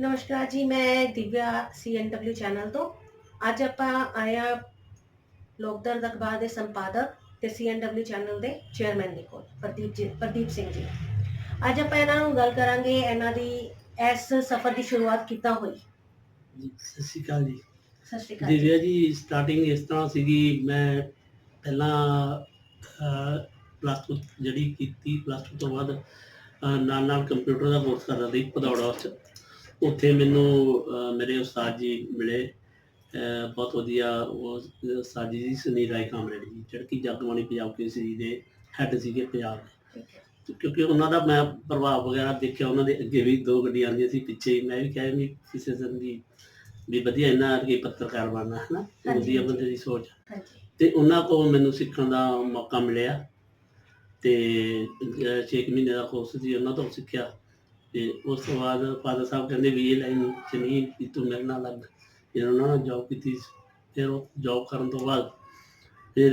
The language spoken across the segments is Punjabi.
ਨਮਸਕਾਰ ਜੀ ਮੈਂ ਦਿਵਿਆ ਸੀਐਨਡਬਲਯੂ ਚੈਨਲ ਤੋਂ। ਅੱਜ ਆਪਾਂ ਆਏ ਆ ਲੋਕਦਰ ਅਖਬਾਰ ਦੇ ਸੰਪਾਦਕ ਤੇ ਸੀਐਨਡਬਲਯੂ ਚੈਨਲ ਦੇ ਚੇਅਰਮੈਨ ਦੇ ਕੋਲ ਪ੍ਰਦੀਪ ਜੀ ਪ੍ਰਦੀਪ ਸਿੰਘ ਜੀ। ਅੱਜ ਆਪਾਂ ਇਹਨਾਂ ਨੂੰ ਗੱਲ ਕਰਾਂਗੇ ਇਹਨਾਂ ਦੀ ਇਸ ਸਫ਼ਰ ਦੀ ਸ਼ੁਰੂਆਤ ਕਿੱਦਾਂ ਹੋਈ? ਸਤਿ ਸ਼੍ਰੀ ਅਕਾਲ ਜੀ। ਸਤਿ ਸ਼੍ਰੀ ਅਕਾਲ ਜੀ। ਦਿਵਿਆ ਜੀ। ਸਟਾਰਟਿੰਗ ਇਸ ਤਰ੍ਹਾਂ ਸੀਗੀ ਮੈਂ ਪਹਿਲਾਂ ਪਲੱਸ 2 ਜਿਹੜੀ ਕੀਤੀ ਪਲੱਸ 2 ਤੋਂ ਬਾਅਦ ਨਾਲ ਨਾਲ ਕੰਪਿਊਟਰ ਦਾ ਕੋਰਸ ਕਰ ਰਿਹਾ ਸੀ ਭਦੌੜਾ ਚ। ਉੱਥੇ ਮੈਨੂੰ ਮੇਰੇ ਉਸਤਾਦ ਜੀ ਮਿਲੇ। ਬਹੁਤ ਵਧੀਆ ਉਹ ਉਸਤਾਦ ਜੀ ਸੁਨੀਲ ਰਾਏ ਕਾਮਰੇਡ ਜੀ ਜਿਹੜੇ ਕਿ ਜਗਬਾਣੀ ਪੰਜਾਬ ਕੇਸਰੀ ਦੇ ਹੈੱਡ ਸੀਗੇ ਪੰਜਾਬ ਦੇ। ਕਿਉਂਕਿ ਉਹਨਾਂ ਦਾ ਮੈਂ ਪ੍ਰਭਾਵ ਵਗੈਰਾ ਦੇਖਿਆ ਉਹਨਾਂ ਦੇ ਅੱਗੇ ਵੀ ਦੋ ਗੱਡੀਆਂ ਆਉਂਦੀਆਂ ਸੀ ਪਿੱਛੇ। ਹੀ। ਮੈਂ ਵੀ ਕਿਹਾ ਵੀ ਕਿਸੇ ਦਿਨ ਦੀ ਵੀ ਵਧੀਆ ਇਹਨਾਂ ਵਰਗੇ ਪੱਤਰਕਾਰ ਬਣਨਾ ਹੈ ਨਾ ਵਧੀਆ। ਬੰਦੇ ਦੀ ਸੋਚ। ਤੇ ਉਹਨਾਂ ਕੋਲ ਮੈਨੂੰ ਸਿੱਖਣ ਦਾ ਮੌਕਾ ਮਿਲਿਆ। ਤੇ 6 ਮਹੀਨੇ ਦਾ ਕੋਰਸ ਸੀ ਉਹਨਾਂ ਤੋਂ ਸਿੱਖਿਆ। ਤੇ ਉਸ ਤੋਂ ਬਾਅਦ ਫਾਦਰ ਸਾਹਿਬ ਕਹਿੰਦੇ ਵੀ ਇਹ ਲਾਈਨ ਚ ਨਹੀਂ ਵੀ ਤੂੰ ਮੇਰੇ ਨਾਲ ਲੱਗ। ਫਿਰ ਉਹਨਾਂ ਨੇ ਜੌਬ ਕੀਤੀ, ਫਿਰ ਉਹ ਜੌਬ ਕਰਨ ਤੋਂ ਬਾਅਦ ਫਿਰ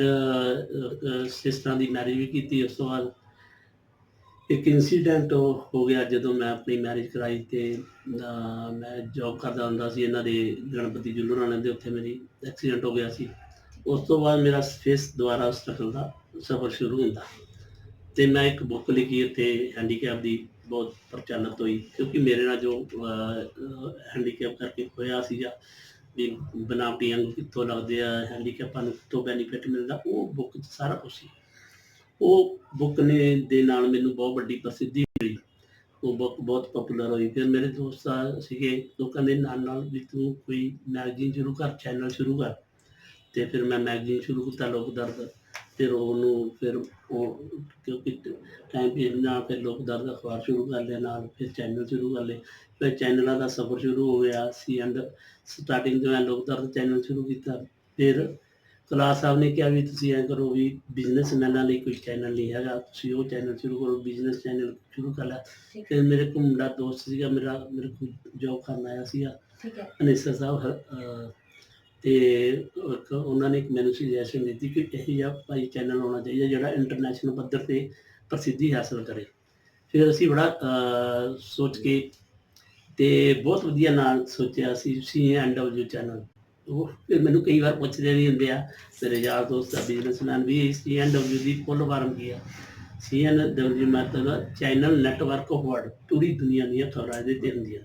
ਸਿਸਟਰਾਂ ਦੀ ਮੈਰਿਜ ਵੀ ਕੀਤੀ ਉਸ ਤੋਂ ਬਾਅਦ। ਇੱਕ ਇਨਸੀਡੈਂਟ ਹੋ ਗਿਆ ਜਦੋਂ ਮੈਂ ਆਪਣੀ ਮੈਰਿਜ ਕਰਾਈ ਤੇ ਮੈਂ ਜੌਬ ਕਰਦਾ ਹੁੰਦਾ ਸੀ ਇਹਨਾਂ ਦੇ ਗਣਪਤੀ ਜੁੱਲਰ ਵਾਲਿਆਂ ਦੇ, ਉੱਥੇ ਮੇਰੀ ਐਕਸੀਡੈਂਟ ਹੋ ਗਿਆ ਸੀ। ਉਸ ਤੋਂ ਬਾਅਦ ਮੇਰਾ ਫੇਸ ਦੁਬਾਰਾ ਸਟਰਗਲ ਦਾ ਸਫ਼ਰ ਸ਼ੁਰੂ ਹੁੰਦਾ। ਤੇ ਮੈਂ ਇੱਕ ਬੁੱਕ ਲਿਖੀ ਉੱਥੇ ਹੈਂਡੀਕੈਪ ਦੀ। ਬਹੁਤ ਪ੍ਰਚਲਿਤ ਹੋਈ, ਕਿਉਂਕਿ ਮੇਰੇ ਨਾਲ ਜੋ ਹੈਂਡੀਕੈਪ ਕਰਕੇ ਹੋਇਆ ਸੀਗਾ, ਵੀ ਬਨਾਵਟੀ ਅੰਗ ਕਿੱਥੋਂ ਲੱਗਦੇ ਆ ਹੈਂਡੀਕੈਪਾਂ ਨੂੰ ਕਿੱਥੋਂ ਬੈਨੀਫਿਟ ਮਿਲਦਾ, ਉਹ ਬੁੱਕ 'ਚ ਸਾਰਾ ਕੁਝ ਸੀ। ਉਹ ਬੁੱਕ ਨੇ, ਦੇ ਨਾਲ ਮੈਨੂੰ ਬਹੁਤ ਵੱਡੀ ਪ੍ਰਸਿੱਧੀ ਮਿਲੀ। ਉਹ ਬੁੱਕ ਬਹੁਤ ਪਪੂਲਰ ਹੋਈ। ਫਿਰ ਮੇਰੇ ਦੋਸਤ ਸੀਗੇ ਲੋਕਾਂ ਦੇ ਨਾਲ ਨਾਲ ਵੀ ਤੂੰ ਕੋਈ ਮੈਗਜ਼ੀਨ ਸ਼ੁਰੂ ਕਰ ਚੈਨਲ ਸ਼ੁਰੂ ਕਰ। ਤੇ ਫਿਰ ਮੈਂ ਮੈਗਜ਼ੀਨ ਸ਼ੁਰੂ ਕੀਤਾ, ਲੋਕ ਦਰਦ ਫਿਰ ਉਹਨੂੰ ਫਿਰ ਉਹ ਕਿਉਂਕਿ ਟਾਈਮ ਪੀਰੀਅਡ ਨਾਲ ਫਿਰ ਲੋਕ ਦਰਦ ਅਖਬਾਰ ਸ਼ੁਰੂ ਕਰ ਲਿਆ ਨਾਲ ਫਿਰ ਚੈਨਲ ਸ਼ੁਰੂ ਕਰ ਲਏ। ਫਿਰ ਚੈਨਲਾਂ ਦਾ ਸਫ਼ਰ ਸ਼ੁਰੂ ਹੋ ਗਿਆ ਸੀ ਐਂਡ ਸਟਾਰਟਿੰਗ ਤੋਂ ਮੈਂ ਲੋਕ ਦਰਦ ਚੈਨਲ ਸ਼ੁਰੂ ਕੀਤਾ। ਫਿਰ ਕਲਾਸ ਸਾਹਿਬ ਨੇ ਕਿਹਾ ਵੀ ਤੁਸੀਂ ਐਂ ਕਰੋ ਵੀ ਬਿਜ਼ਨਸਮੈਨਾਂ ਲਈ ਕੋਈ ਚੈਨਲ ਨਹੀਂ ਹੈਗਾ ਤੁਸੀਂ ਉਹ ਚੈਨਲ ਸ਼ੁਰੂ ਕਰੋ ਬਿਜ਼ਨਸ ਚੈਨਲ ਸ਼ੁਰੂ ਕਰ ਲਿਆ ਠੀਕ ਫਿਰ ਮੇਰੇ ਕੋਲ ਮੁੰਡਾ ਦੋਸਤ ਸੀਗਾ ਮੇਰਾ ਮੇਰੇ ਕੋਲ ਜੋਬ ਕਰਨ ਆਇਆ ਸੀਗਾ। ਠੀਕ ਹੈ। ਅਨੇਸਰ ਸਾਹਿਬ ਤੇ ਇੱਕ ਉਹਨਾਂ ਨੇ ਇੱਕ ਮੈਨੂੰ ਸੁਜੈਸ਼ਨ ਦਿੱਤੀ ਕਿ ਇਹ ਜਿਹਾ ਭਾਈ ਚੈਨਲ ਹੋਣਾ ਚਾਹੀਦਾ ਜਿਹੜਾ ਇੰਟਰਨੈਸ਼ਨਲ ਪੱਧਰ ਤੇ ਪ੍ਰਸਿੱਧੀ ਹਾਸਲ ਕਰੇ। ਫਿਰ ਅਸੀਂ ਬੜਾ ਸੋਚ ਕੇ ਤੇ ਬਹੁਤ ਵਧੀਆ ਨਾਲ ਸੋਚਿਆ ਸੀ ਸੀ ਐਂਡ ਡਬਲਯੂ ਚੈਨਲ ਉਹ ਫਿਰ ਮੈਨੂੰ ਕਈ ਵਾਰ ਪੁੱਛਦੇ ਵੀ ਹੁੰਦੇ ਆ ਮੇਰੇ ਯਾਰ ਦੋਸਤ ਆ ਬਿਜ਼ਨਸਮੈਨ ਵੀ ਸੀ ਐਂਡ ਡਬਲਯੂ ਦੀ ਫੁੱਲ ਫਾਰਮ ਕੀ ਆ? ਸੀ ਐਂਡ ਡਬਲਯੂ ਮਤਲਬ ਚੈਨਲ ਨੈਟਵਰਕ ਆਫ ਪੂਰੀ ਦੁਨੀਆ ਦੀਆਂ ਖਬਰਾਂ ਇਹਦੇ ਤੇ ਹੁੰਦੀਆਂ।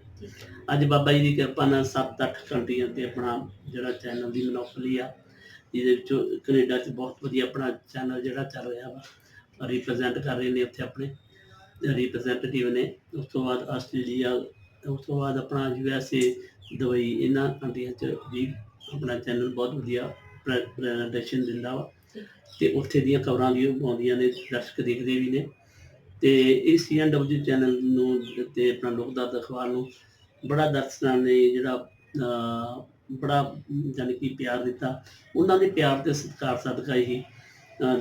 ਅੱਜ ਬਾਬਾ ਜੀ ਦੀ ਕਿਰਪਾ ਨਾਲ 7-8 ਕੰਟਰੀਆਂ ਤੇ ਆਪਣਾ ਜਿਹੜਾ ਚੈਨਲ ਦੀ ਮਨੋਪਲੀ ਆ, ਜਿਹਦੇ ਵਿੱਚ ਕੈਨੇਡਾ 'ਚ ਬਹੁਤ ਵਧੀਆ ਆਪਣਾ ਚੈਨਲ ਜਿਹੜਾ ਚੱਲ ਰਿਹਾ ਵਾ ਰਿਪਰੈਜ਼ੈਂਟ ਕਰ ਰਹੇ ਨੇ ਉੱਥੇ ਆਪਣੇ ਰਿਪਰੈਜ਼ੈਂਟੇਟਿਵ ਨੇ, ਉਸ ਤੋਂ ਬਾਅਦ ਆਸਟ੍ਰੇਲੀਆ, ਉਸ ਤੋਂ ਬਾਅਦ ਆਪਣਾ ਯੂ ਐਸ ਏ ਦੁਬਈ, ਇਹਨਾਂ ਕੰਟਰੀਆਂ 'ਚ ਵੀ ਆਪਣਾ ਚੈਨਲ ਬਹੁਤ ਵਧੀਆ ਪ੍ਰੈਜੈਂਟੇਸ਼ਨ ਦਿੰਦਾ ਵਾ। ਠੀਕ ਤੇ ਉੱਥੇ ਦੀਆਂ ਖਬਰਾਂ ਵੀ ਉਹ ਆਉਂਦੀਆਂ ਨੇ, ਦਰਸ਼ਕ ਦੇਖਦੇ ਵੀ ਨੇ। ਤੇ ਇਹ ਸੀਐਨਡਬਲਯੂ ਚੈਨਲ ਨੂੰ ਤੇ ਆਪਣਾ ਲੋਕਦਾਤ ਅਖਬਾਰ ਨੂੰ ਬੜਾ ਦਰਸ਼ਕਾਂ ਨੇ ਜਿਹੜਾ ਬੜਾ ਜਾਣੀ ਕਿ ਪਿਆਰ ਦਿੱਤਾ। ਉਹਨਾਂ ਦੇ ਪਿਆਰ ਤੇ ਸਤਿਕਾਰ ਸਦਕਾ ਹੀ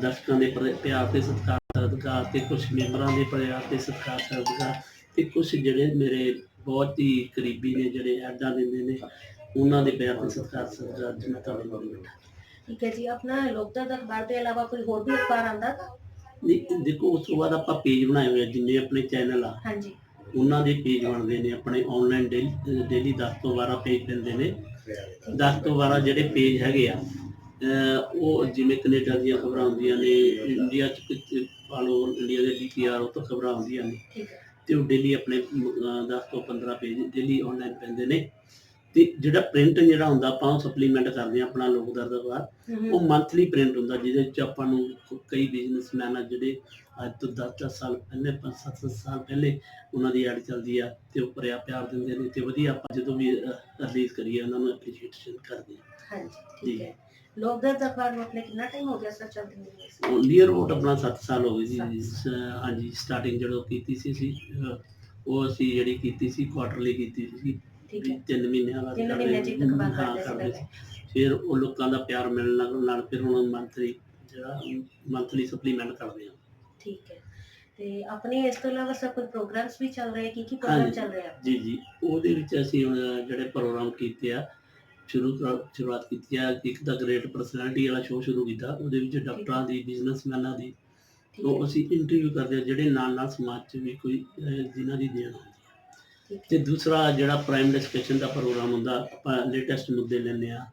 ਦਰਸ਼ਕਾਂ ਦੇ ਪਿਆਰ ਤੇ ਸਤਿਕਾਰ ਸਦਕਾ ਤੇ ਕੁਝ ਮੈਂਬਰਾਂ ਦੇ ਪਿਆਰ ਤੇ ਸਤਿਕਾਰ ਸਦਕਾ ਤੇ ਕੁਝ ਜਿਹੜੇ ਮੇਰੇ ਬਹੁਤ ਹੀ ਕਰੀਬੀ ਨੇ ਜਿਹੜੇ ਐਡਾਂ ਦਿੰਦੇ ਨੇ ਉਹਨਾਂ ਦੇ ਪਿਆਰ ਤੇ ਸਤਿਕਾਰ ਸਦਕਾ ਮੈਂ ਤੁਹਾਡੇ ਨਾਲ ਬੈਠਾ। ਠੀਕ ਹੈ ਜੀ ਆਪਣਾ ਲੋਕਦਰ ਅਖਬਾਰ ਤੋਂ ਇਲਾਵਾ ਕੋਈ ਹੋਰ ਵੀ ਅਖਬਾਰ ਆਂਦਾ ਨਹੀਂ ਦੇਖੋ ਉਸ ਤੋਂ ਬਾਅਦ ਆਪਾਂ ਪੇਜ ਬਣਾਏ ਹੋਏ ਜਿੰਨੇ ਆਪਣੇ ਚੈਨਲ ਆ। ਹਾਂਜੀ। ਉਹਨਾਂ ਦੇ ਪੇਜ ਬਣਦੇ ਨੇ ਆਪਣੇ ਆਨਲਾਈਨ ਡੇਲੀ 10 ਤੋਂ 12 ਪੇਜ ਪੈਂਦੇ ਨੇ। 10 ਤੋਂ 12 ਜਿਹੜੇ ਪੇਜ ਹੈਗੇ ਆ ਉਹ ਜਿਵੇਂ ਕੈਨੇਡਾ ਦੀਆਂ ਖਬਰਾਂ ਹੁੰਦੀਆਂ ਨੇ ਇੰਡੀਆ ਚ ਪਾਲੋ ਇੰਡੀਆ ਦੇ ਡੀਪੀਆਰ ਉਹ ਤੋਂ ਖਬਰਾਂ ਆਉਂਦੀਆਂ ਨੇ। ਤੇ ਉਹ ਡੇਲੀ ਆਪਣੇ 10 ਤੋਂ 15 ਪੇਜ ਡੇਲੀ ਆਨਲਾਈਨ ਪੈਂਦੇ ਨੇ। ਤੇ ਜਿਹੜਾ ਪ੍ਰਿੰਟ ਜਿਹੜਾ ਹੁੰਦਾ ਆਪਾਂ ਉਹ ਸਪਲੀਮੈਂਟ ਕਰਦੇ ਆ ਆਪਣਾ ਲੋਕਦਰ ਦਾ। ਉਹ ਮੰਥਲੀ ਪ੍ਰਿੰਟ ਹੁੰਦਾ ਜਿਹਦੇ ਵਿੱਚ ਆਪਾਂ ਨੂੰ ਕਈ ਬਿਜ਼ਨਸਮੈਨ ਆ ਜਿਹੜੇ ਅੱਜ ਤੋਂ 10-10 ਸਾਲ ਪਹਿਲੇ 5-7 ਸਾਲ ਪਹਿਲੇ ਉਹਨਾਂ ਦੀ ਐਡ ਚੱਲਦੀ ਆ ਤੇ ਉਹ ਭਰਿਆ ਪਿਆਰ ਦਿੰਦੇ ਨੇ ਤੇ ਵਧੀਆ ਆਪਾਂ ਜਦੋਂ ਵੀ ਰਿਲੀਜ਼ ਕਰੀਏ ਉਹਨਾਂ ਨੂੰ ਐਪਰੀਸ਼ੀਏਸ਼ਨ ਕਰਦੇ ਆ ਹਾਂਜੀ ਠੀਕ ਹੈ। ਲੋਕਦਰ ਅਖਬਾਰ ਨੂੰ ਆਪਣੇ ਕਿੰਨਾ ਟਾਈਮ ਹੋ ਗਿਆ ਸਰ ਚੱਲਦੇ ਨੂੰ? ਉਹ ਨੀਅਰ ਅਬਾਊਟ ਆਪਣਾ 7 ਸਾਲ ਹੋ ਗਏ ਜੀ। ਹਾਂਜੀ ਸਟਾਰਟਿੰਗ ਜਦੋਂ ਕੀਤੀ ਸੀ ਉਹ ਅਸੀਂ ਜਿਹੜੀ ਕੀਤੀ ਸੀ ਕੁਆਟਰਲੀ ਕੀਤੀ ਸੀ ਠੀਕ ਹੈ। ਤਿੰਨ ਮਹੀਨਿਆਂ ਬਾਅਦ ਤਿੰਨ ਕਰਦੇ- ਮਹੀਨੇ ਜੀ ਅਖਬਾਰ ਹਾਂ, ਕਰਦੇ ਸੀ ਕਰਦੇ ਪਹਿਲੇ ਫਿਰ ਉਹ ਲੋਕਾਂ ਦਾ ਪਿਆਰ ਮਿਲਣ ਲੱਗ ਨਾਲ ਫਿਰ ਹੁਣ ਮੰਥਲੀ ਜਿਹੜਾ ਮੰਥਲੀ ਸਪਲੀਮੈਂਟ ਕਰਦੇ ਆ। ਠੀਕ ਹੈ। ਤੇ ਆਪਣੇ ਇਸ ਤੋਂ ਇਲਾਵਾ ਸਰ ਕੋਈ ਪ੍ਰੋਗਰਾਮਸ ਵੀ ਚੱਲ ਰਹੇ ਕੀ ਕੀ ਪ੍ਰੋਗਰਾਮ ਹਾਂਜੀ। ਚੱਲ ਰਹੇ ਆ? ਜੀ ਜੀ। ਉਹਦੇ ਵਿੱਚ ਅਸੀਂ ਹੁਣ ਜਿਹੜੇ ਪ੍ਰੋਗਰਾਮ ਕੀਤੇ ਆ ਸ਼ੁਰੂ ਕਰ- ਸ਼ੁਰੂਆਤ ਕੀਤੀ ਆ ਇੱਕ ਤਾਂ ਗ੍ਰੇਟ ਪਰਸਨੈਲਿਟੀ ਵਾਲਾ ਸ਼ੋਅ ਸ਼ੁਰੂ ਕੀਤਾ ਉਹਦੇ ਵਿੱਚ ਡਾਕਟਰਾਂ ਦੀ ਬਿਜ਼ਨਸਮੈਨਾਂ ਦੀ। ਠੀਕ ਉਹ ਹੈ ਅਸੀਂ ਇੰਟਰਵਿਊ ਕਰਦੇ ਆ ਜਿਹੜੇ ਨਾਲ ਨਾਲ ਸਮਾਜ 'ਚ ਵੀ ਕੋਈ ਅਹ, ਜਿਨ੍ਹਾਂ ਦੀ ਦੇਣ ਠੀਕ ਤੇ ਦੂਸਰਾ ਜਿਹੜਾ ਪ੍ਰਾਈਮ ਡਿਸਕਸ਼ਨ ਦਾ ਪ੍ਰੋਗਰਾਮ ਹੁੰਦਾ, ਆਪਾਂ ਲੇਟੈਸਟ ਮੁੱਦੇ ਲੈਂਦੇ ਆ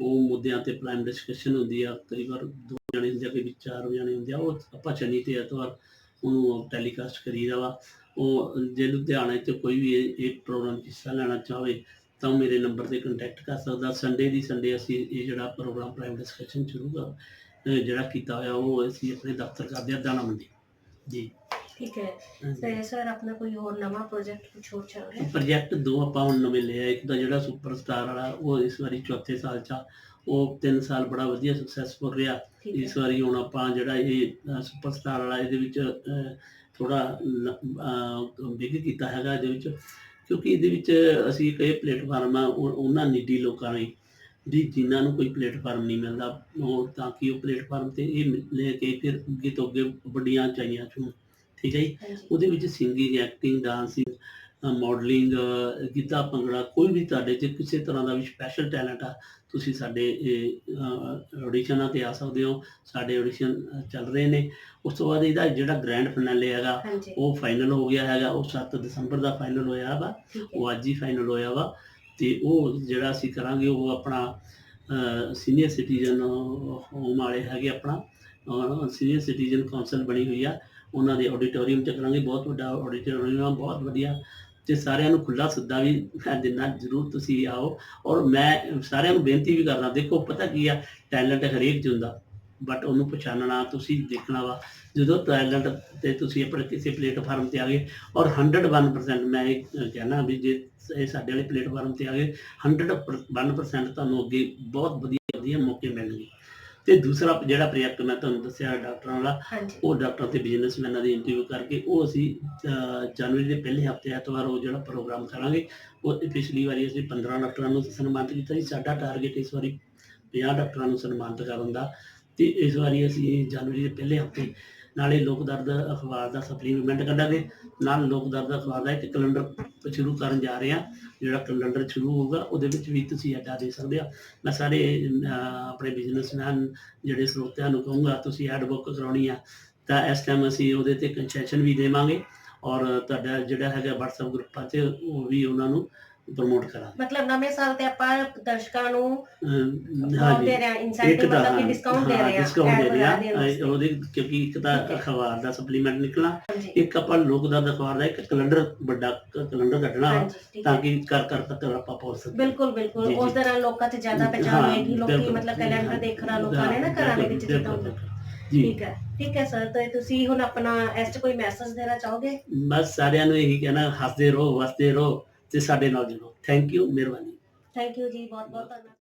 ਉਹ ਮੁੱਦਿਆਂ ਤੇ ਪ੍ਰਾਈਮ ਡਿਸਕਸ਼ਨ ਹੁੰਦੀ ਆ, ਕਈ ਵਾਰ ਦੋ ਜਣੇ ਹੁੰਦੇ ਆ, ਕਈ ਵਾਰ ਚਾਰ ਜਣੇ ਹੁੰਦੇ ਆ, ਉਹ ਆਪਾਂ ਸ਼ਨੀ ਤੇ ਐਤਵਾਰ ਉਹਨੂੰ ਟੈਲੀਕਾਸਟ ਕਰੀਦਾ ਵਾ। ਉਹ ਜੇ ਲੁਧਿਆਣੇ 'ਚ ਕੋਈ ਵੀ ਇਹ ਪ੍ਰੋਗਰਾਮ ਹਿੱਸਾ ਲੈਣਾ ਚਾਹਵੇ, ਤਾਂ ਉਹ ਮੇਰੇ ਨੰਬਰ ਤੇ ਕੰਟੈਕਟ ਕਰ ਸਕਦਾ। ਸੰਡੇ ਦੀ ਸੰਡੇ ਅਸੀਂ ਇਹ ਜਿਹੜਾ ਪ੍ਰੋਗਰਾਮ ਪ੍ਰਾਈਮ ਡਿਸਕਸ਼ਨ ਸ਼ੁਰੂ ਕਰ ਜਿਹੜਾ ਕੀਤਾ ਹੋਇਆ, ਉਹ ਅਸੀਂ ਆਪਣੇ ਦਫ਼ਤਰ ਕਰਦੇ ਆ ਦਾਣਾ ਮੰਡੀ। ਜੀ। ਠੀਕ ਹੈ। ਤੇ ਸਰ ਆਪਣਾ ਕੋਈ ਹੋਰ ਨਵਾਂ ਪ੍ਰੋਜੈਕਟ ਕੁਝ ਹੋਰ ਚੱਲ ਰਿਹਾ? ਹੈ ਪ੍ਰੋਜੈਕਟ ਦੋ ਆਪਾਂ ਹੁਣ ਨਵੇਂ ਲਿਆ ਇੱਕ ਤਾਂ ਜਿਹੜਾ ਸੁਪਰਸਟਾਰ ਵਾਲਾ ਉਹ ਇਸ ਵਾਰੀ ਚੌਥੇ ਸਾਲ ਚ ਆ। ਉਹ 3 ਸਾਲ ਬੜਾ ਵਧੀਆ ਸਕਸੈਸਫੁਲ ਰਿਹਾ। ਠੀਕ ਇਸ ਵਾਰੀ ਹੁਣ ਆਪਾਂ ਜਿਹੜਾ ਇਹ ਸੁਪਰਸਟਾਰ ਵਾਲਾ ਇਹਦੇ ਵਿੱਚ ਥੋੜਾ ਬਿਗ ਕੀਤਾ ਹੈਗਾ ਇਹਦੇ ਵਿੱਚ। ਕਿਉਂਕਿ ਇਹਦੇ ਵਿੱਚ ਅਸੀਂ ਕਈ ਪਲੇਟਫਾਰਮ ਆ ਉਹ- ਉਹਨਾਂ ਨੀਡੀ ਲੋਕਾਂ ਲਈ ਵੀ ਜਿਨ੍ਹਾਂ ਨੂੰ ਕੋਈ ਪਲੇਟਫਾਰਮ ਨਹੀਂ ਮਿਲਦਾ ਉਹ ਤਾਂ ਕਿ ਉਹ ਪਲੇਟਫਾਰਮ ਤੇ ਇਹ ਲੈ ਕੇ ਫਿਰ ਅੱਗੇ ਤੋਂ ਅੱਗੇ ਵੱਡੀਆਂ ਚਾਹੀਆਂ ਚੁਣ ਠੀਕ ਹੈ ਜੀ ਉਹਦੇ ਵਿੱਚ singing acting dancing modelling Giddha Bhangra ਕੋਈ ਵੀ ਤੁਹਾਡੇ 'ਚ ਕਿਸੇ ਤਰ੍ਹਾਂ ਦਾ ਵੀ ਸਪੈਸ਼ਲ ਟੈਲੈਂਟ ਆ ਤੁਸੀਂ ਸਾਡੇ ਆਡੀਸ਼ਨਾਂ ਤੇ ਆ ਸਕਦੇ ਹੋ। ਸਾਡੇ ਆਡੀਸ਼ਨ ਚੱਲ ਰਹੇ ਨੇ। ਉਸ ਤੋਂ ਬਾਅਦ ਇਹਦਾ ਜਿਹੜਾ ਗ੍ਰੈਂਡ ਫਿਨਾਲੇ ਹੈਗਾ ਉਹ ਫਾਈਨਲ ਹੋ ਗਿਆ ਹੈਗਾ। ਉਹ 7 ਦਸੰਬਰ ਦਾ ਫਾਈਨਲ ਹੋਇਆ ਵਾ। ਉਹ ਅੱਜ ਹੀ ਫਾਈਨਲ ਹੋਇਆ ਵਾ। ਤੇ ਉਹ ਜਿਹੜਾ ਅਸੀਂ ਕਰਾਂਗੇ ਉਹ ਆਪਣਾ ਸੀਨੀਅਰ ਸਿਟੀਜ਼ਨ ਹੋਮ ਵਾਲੇ ਹੈਗੇ ਆਪਣਾ। ਸੀਨੀਅਰ ਸਿਟੀਜ਼ਨ ਕਾਉਂਸਲ ਬਣੀ ਹੋਈ ਆ। ਉਹਨਾਂ ਦੇ ਆਡੀਟੋਰੀਅਮ ਚ ਕਰਾਂਗੇ, ਬਹੁਤ ਵੱਡਾ ਆਡੀਟੋਰੀਅਮ ਆ, ਬਹੁਤ ਵਧੀਆ। ਤੇ ਸਾਰਿਆਂ ਨੂੰ ਖੁੱਲਾ ਸੱਦਾ ਵੀ ਮੈਂ ਦਿੰਦਾ, ਜਰੂਰ ਤੁਸੀਂ ਆਓ। ਔਰ ਮੈਂ ਸਾਰਿਆਂ ਨੂੰ ਬੇਨਤੀ ਵੀ ਕਰਦਾ, ਦੇਖੋ ਪਤਾ ਕੀ ਆ ਟੈਲੈਂਟ ਹਰੇਕ 'ਚ ਹੁੰਦਾ। ਬਟ ਉਹਨੂੰ ਪਛਾਣਨਾ ਤੁਸੀਂ ਦੇਖਣਾ ਵਾ। ਜਦੋਂ ਟੈਲੈਂਟ ਤੇ ਤੁਸੀਂ ਆਪਣੇ ਕਿਸੇ ਪਲੇਟਫਾਰਮ ਤੇ ਆ ਗਏ, ਔਰ 101% ਮੈਂ ਇਹ ਕਹਿਣਾ ਵੀ ਜੇ ਇਹ ਸਾਡੇ ਵਾਲੇ ਪਲੇਟਫਾਰਮ ਤੇ ਆ ਗਏ 101% ਤੁਹਾਨੂੰ ਅੱਗੇ ਬਹੁਤ ਵਧੀਆ ਵਧੀਆ ਮੌਕੇ ਮਿਲਣਗੇ। ਤੇ ਦੂਸਰਾ ਜਿਹੜਾ ਪ੍ਰੋਜੈਕਟ ਮੈਂ ਤੁਹਾਨੂੰ ਦੱਸਿਆ ਡਾਕਟਰਾਂ ਵਾਲਾ ਹਾਂਜੀ। ਉਹ ਡਾਕਟਰ ਤੇ ਬਿਜ਼ਨਸਮੈਨਾਂ ਦੀ ਇੰਟਰਵਿਊ ਕਰਕੇ ਉਹ ਅਸੀਂ ਜਨਵਰੀ ਦੇ ਪਹਿਲੇ ਹਫ਼ਤੇ ਐਤਵਾਰ ਉਹ ਜਿਹੜਾ ਪ੍ਰੋਗਰਾਮ ਕਰਾਂਗੇ ਉਹ ਪਿਛਲੀ ਵਾਰੀ ਅਸੀਂ 15 ਡਾਕਟਰਾਂ ਨੂੰ ਸਨਮਾਨਿਤ ਕੀਤਾ ਸੀ ਸਾਡਾ ਟਾਰਗੇਟ ਇਸ ਵਾਰੀ 50 ਡਾਕਟਰਾਂ ਨੂੰ ਸਨਮਾਨਿਤ ਕਰਨ ਦਾ ਤੇ ਇਸ ਵਾਰੀ ਅਸੀਂ ਜਨਵਰੀ ਦੇ ਪਹਿਲੇ ਹਫ਼ਤੇ ਨਾਲੇ ਲੋਕ ਦਰਦ ਅਖਬਾਰ ਦਾ ਸਪਲੀਮੈਂਟ ਕੱਢਾਂਗੇ। ਨਾਲ ਲੋਕ ਦਰਦ ਅਖਬਾਰ ਦਾ ਇੱਕ ਕੈਲੰਡਰ ਸ਼ੁਰੂ ਕਰਨ ਜਾ ਰਹੇ ਹਾਂ। ਜਿਹੜਾ ਕੈਲੰਡਰ ਸ਼ੁਰੂ ਹੋਊਗਾ, ਉਹਦੇ ਵਿੱਚ ਵੀ ਤੁਸੀਂ ਅੱਡਾ ਦੇ ਸਕਦੇ ਆ ਮੈਂ ਸਾਰੇ ਆਪਣੇ ਬਿਜ਼ਨਸਮੈਨ ਜਿਹੜੇ ਸਰੋਤਿਆਂ ਨੂੰ ਕਹੂੰਗਾ, ਤੁਸੀਂ ਐਡ ਬੁੱਕ ਕਰਾਉਣੀ ਆ, ਤਾਂ ਇਸ ਟਾਈਮ ਅਸੀਂ ਉਹਦੇ ਤੇ ਕੰਸੈਸ਼ਨ ਵੀ ਦੇਵਾਂਗੇ। ਔਰ ਤੁਹਾਡਾ ਜਿਹੜਾ ਹੈਗਾ WhatsApp ਗਰੁੱਪਾਂ 'ਚ ਉਹ ਵੀ ਉਹਨਾਂ ਨੂੰ ਪ੍ਰਮੋਟ ਕਰਾਂਗੇ ਮਤਲਬ ਨਵੇਂ ਸਾਲ ਤੇ ਆਪਾਂ ਦਰਸ਼ਕਾਂ ਨੂੰ ਹਾਂਜੀ। ਇੱਕ ਇਨਸੈਂਟਿਵ ਤਾਂ ਮਤਲਬ ਕਿ ਡਿਸਕਾਊਂਟ ਦੇ ਰਹੇ ਡਿਸਕਾਊਂਟ ਦੇ ਰਹੇ ਆ। ਉਹਦੇ ਕਿਉਂਕਿ ਇੱਕ ਤਾਂ। ਅਖਬਾਰ ਦਾ ਸਪਲੀਮੈਂਟ ਨਿਕਲਣਾ। ਇੱਕ ਆਪਾਂ ਲੋਕ ਦਾ ਅਖਬਾਰ ਦਾ ਇੱਕ ਕੈਲੰਡਰ ਵੱਡਾ ਕੈਲੰਡਰ ਕੱਢਣਾ ਤਾਂ ਕਿ ਕਰ ਕਰ ਤੱਕ ਆਪਾਂ ਪਹੁੰਚ ਸਕੀਏ। ਬਿਲਕੁਲ ਬਿਲਕੁਲ। ਉਸ ਨਾਲ ਲੋਕਾਂ 'ਚ ਜ਼ਿਆਦਾ ਪਛਾਣ ਹੋਏਗੀ ਲੋਕੀ। ਮਤਲਬ ਕੈਲੰਡਰ ਦੇਖਣਾ ਲੋਕਾਂ ਨੇ ਨਾ ਘਰਾਂ ਦੇ ਵਿੱਚ ਜਿੱਦਾਂ ਠੀਕ ਹੈ ਠੀਕ ਹੈ ਸਰ ਤੇ ਤੁਸੀਂ ਹੁਣ ਆਪਣਾ ਇਸ 'ਚ ਕੋਈ ਮੈਸੇਜ ਦੇਣਾ ਚਾਹੋਗੇ? ਬਸ ਸਾਰਿਆਂ ਨੂੰ ਇਹੀ ਕਹਿਣਾ ਹੱਸਦੇ ਰਹੋ ਵਸਦੇ ਰਹੋ। ਤੇ ਸਾਡੇ ਨਾਲ ਜੁੜੋ। ਥੈਂਕ ਯੂ ਮਿਹਰਬਾਨੀ। ਥੈਂਕ ਯੂ ਜੀ ਬਹੁਤ ਬਹੁਤ ਧੰਨਵਾਦ।